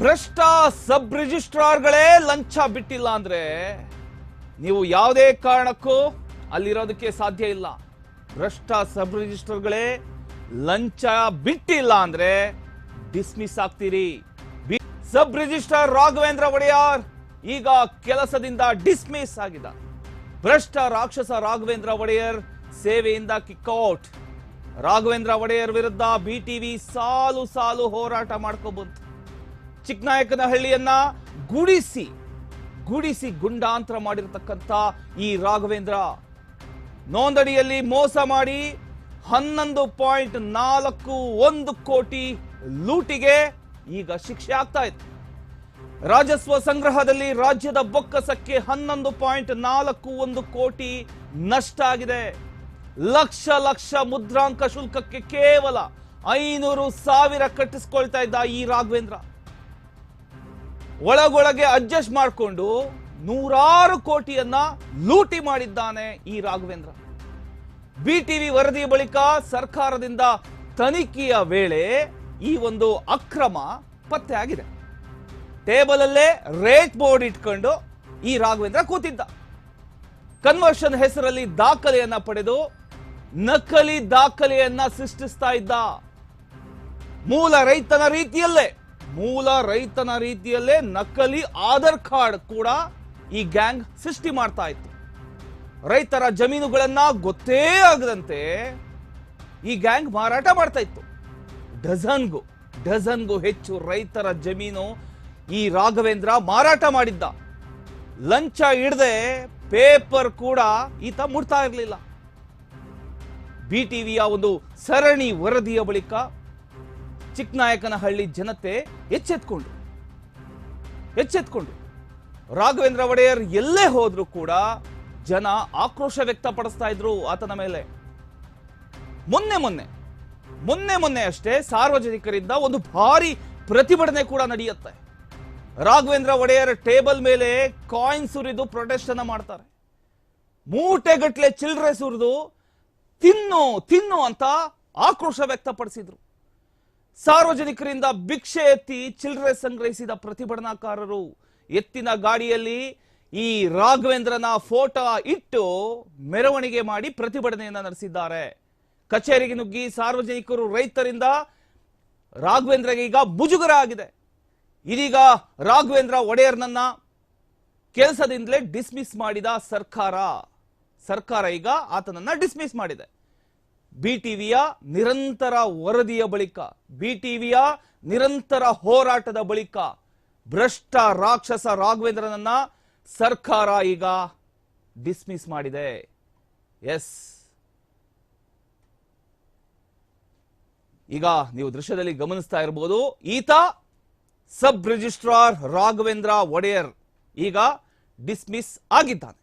ಭ್ರಷ್ಟ ಸಬ್ ರಿಜಿಸ್ಟ್ರಾರ್ಗಳೇ ಲಂಚ ಬಿಟ್ಟಿಲ್ಲ ಅಂದ್ರೆ ನೀವು ಯಾವುದೇ ಕಾರಣಕ್ಕೂ ಅಲ್ಲಿರೋದಕ್ಕೆ ಸಾಧ್ಯ ಇಲ್ಲ. ಭ್ರಷ್ಟ ಸಬ್ ರಿಜಿಸ್ಟ್ರಾರ್ಗಳೇ ಲಂಚ ಬಿಟ್ಟಿಲ್ಲ ಅಂದ್ರೆ ಡಿಸ್ಮಿಸ್ ಆಗ್ತೀರಿ. ಸಬ್ ರಿಜಿಸ್ಟ್ರಾರ್ ರಾಘವೇಂದ್ರ ಒಡೆಯಾರ್ ಈಗ ಕೆಲಸದಿಂದ ಡಿಸ್ಮಿಸ್ ಆಗಿದ ಭ್ರಷ್ಟ ರಾಕ್ಷಸ ರಾಘವೇಂದ್ರ ಒಡೆಯರ್ ಸೇವೆಯಿಂದ ಕಿಕ್ಔಟ್ ರಾಘವೇಂದ್ರ ಒಡೆಯರ್ ವಿರುದ್ಧ ಬಿಟಿವಿ ಸಾಲು ಸಾಲು ಹೋರಾಟ ಮಾಡ್ಕೊಬಂತು ಚಿಕ್ಕನಾಯಕನಹಳ್ಳಿಯನ್ನ ಗುಡಿಸಿ ಗುಡಿಸಿ ಗುಂಡಾಂತರ ಮಾಡಿರತಕ್ಕಂತ ಈ ರಾಘವೇಂದ್ರ. ನೋಂದಣಿಯಲ್ಲಿ ಮೋಸ ಮಾಡಿ ಹನ್ನೊಂದು ಪಾಯಿಂಟ್ ನಾಲ್ಕು ಒಂದು ಕೋಟಿ ಲೂಟಿಗೆ ಈಗ ಶಿಕ್ಷೆ ಆಗ್ತಾ ಇತ್ತು ರಾಜಸ್ವ ಸಂಗ್ರಹದಲ್ಲಿ ರಾಜ್ಯದ ಬೊಕ್ಕಸಕ್ಕೆ ಹನ್ನೊಂದು ಪಾಯಿಂಟ್ ನಾಲ್ಕು ಒಂದು ಕೋಟಿ ನಷ್ಟ ಆಗಿದೆ. ಲಕ್ಷ ಲಕ್ಷ ಮುದ್ರಾಂಕ ಶುಲ್ಕಕ್ಕೆ ಕೇವಲ ಐನೂರು ಸಾವಿರ ಕಟ್ಟಿಸ್ಕೊಳ್ತಾ ಇದ್ದ ಈ ರಾಘವೇಂದ್ರ. ಒಳಗೊಳಗೆ ಅಡ್ಜಸ್ಟ್ ಮಾಡಿಕೊಂಡು ನೂರಾರು ಕೋಟಿಯನ್ನ ಲೂಟಿ ಮಾಡಿದ್ದಾನೆ ಈ ರಾಘವೇಂದ್ರ. ಬಿ ಟಿವಿ ವರದಿ ಬಳಿಕ ಸರ್ಕಾರದಿಂದ ತನಿಖೆಯ ವೇಳೆ ಈ ಒಂದು ಅಕ್ರಮ ಪತ್ತೆ ಆಗಿದೆ. ಟೇಬಲ್ ಅಲ್ಲೇ ರೇಟ್ ಬೋರ್ಡ್ ಇಟ್ಕೊಂಡು ಈ ರಾಘವೇಂದ್ರ ಕೂತಿದ್ದ. ಕನ್ವರ್ಷನ್ ಹೆಸರಲ್ಲಿ ದಾಖಲೆಯನ್ನ ಪಡೆದು ನಕಲಿ ದಾಖಲೆಯನ್ನ ಸೃಷ್ಟಿಸ್ತಾ ಇದ್ದ. ಮೂಲ ರೈತನ ರೀತಿಯಲ್ಲೇ ಮೂಲ ರೈತನ ರೀತಿಯಲ್ಲೇ ನಕಲಿ ಆಧಾರ್ ಕಾರ್ಡ್ ಕೂಡ ಈ ಗ್ಯಾಂಗ್ ಸೃಷ್ಟಿ ಮಾಡ್ತಾ ಇತ್ತು. ರೈತರ ಜಮೀನುಗಳನ್ನ ಗೊತ್ತೇ ಆಗದಂತೆ ಈ ಗ್ಯಾಂಗ್ ಮಾರಾಟ ಮಾಡ್ತಾ ಇತ್ತು. ಡಜನ್ಗೂ ಡಜನ್ಗೂ ಹೆಚ್ಚು ರೈತರ ಜಮೀನು ಈ ರಾಘವೇಂದ್ರ ಮಾರಾಟ ಮಾಡಿದ್ದ. ಲಂಚ ಹಿಡದೆ ಪೇಪರ್ ಕೂಡ ಈತ ಮುಡ್ತಾ ಇರಲಿಲ್ಲ. ಬಿ ಟಿವಿಯ ಒಂದು ಸರಣಿ ವರದಿಯ ಬಳಿಕ ಚಿಕ್ಕನಾಯಕನಹಳ್ಳಿ ಜನತೆ ಎಚ್ಚೆತ್ಕೊಂಡು ಎಚ್ಚೆತ್ಕೊಂಡು ರಾಘವೇಂದ್ರ ಒಡೆಯರ್ ಎಲ್ಲೇ ಹೋದ್ರೂ ಕೂಡ ಜನ ಆಕ್ರೋಶ ವ್ಯಕ್ತಪಡಿಸ್ತಾ ಇದ್ರು ಆತನ ಮೇಲೆ. ಮೊನ್ನೆ ಮೊನ್ನೆ ಮೊನ್ನೆ ಮೊನ್ನೆ ಅಷ್ಟೇ ಸಾರ್ವಜನಿಕರಿಂದ ಒಂದು ಭಾರಿ ಪ್ರತಿಭಟನೆ ಕೂಡ ನಡೆಯುತ್ತೆ. ರಾಘವೇಂದ್ರ ಒಡೆಯರ್ ಟೇಬಲ್ ಮೇಲೆ ಕಾಯಿನ್ ಸುರಿದು ಪ್ರೊಟೆಸ್ಟ್ ಅನ್ನ ಮಾಡ್ತಾರೆ. ಮೂಟೆಗಟ್ಲೆ ಚಿಲ್ಲರೆ ಸುರಿದು ತಿನ್ನು ತಿನ್ನು ಅಂತ ಆಕ್ರೋಶ ವ್ಯಕ್ತಪಡಿಸಿದ್ರು. ಸಾರ್ವಜನಿಕರಿಂದ ಭಿಕ್ಷೆ ಎತ್ತಿ ಚಿಲ್ಲರೆ ಸಂಗ್ರಹಿಸಿದ ಪ್ರತಿಭಟನಾಕಾರರು ಎತ್ತಿನ ಗಾಡಿಯಲ್ಲಿ ಈ ರಾಘವೇಂದ್ರನ ಫೋಟೋ ಇಟ್ಟು ಮೆರವಣಿಗೆ ಮಾಡಿ ಪ್ರತಿಭಟನೆಯನ್ನು ನಡೆಸಿದ್ದಾರೆ. ಕಚೇರಿಗೆ ನುಗ್ಗಿ ಸಾರ್ವಜನಿಕರು ರೈತರಿಂದ ರಾಘವೇಂದ್ರಗೆ ಈಗ ಮುಜುಗರ ಆಗಿದೆ ಇದೀಗ ರಾಘವೇಂದ್ರ ಒಡೆಯರ್ನನ್ನ ಕೆಲಸದಿಂದಲೇ ಡಿಸ್ಮಿಸ್ ಮಾಡಿದ ಸರ್ಕಾರ. ಸರ್ಕಾರ ಈಗ ಆತನನ್ನ ಡಿಸ್ಮಿಸ್ ಮಾಡಿದೆ. ಬಿಟಿವಿಯ ನಿರಂತರ ವರದಿಯ ಬಳಿಕ, ಬಿಟಿವಿಯ ನಿರಂತರ ಹೋರಾಟದ ಬಳಿಕ ಭ್ರಷ್ಟ ರಾಕ್ಷಸ ರಾಘವೇಂದ್ರನನ್ನ ಸರ್ಕಾರ ಈಗ ಡಿಸ್ಮಿಸ್ ಮಾಡಿದೆ. ಎಸ್ ಈಗ ನೀವು ದೃಶ್ಯದಲ್ಲಿ ಗಮನಿಸ್ತಾ ಇರಬಹುದು ಈತ ಸಬ್ ರಿಜಿಸ್ಟ್ರಾರ್ ರಾಘವೇಂದ್ರ ಒಡೆಯರ್ ಈಗ ಡಿಸ್ಮಿಸ್ ಆಗಿದ್ದಾನೆ.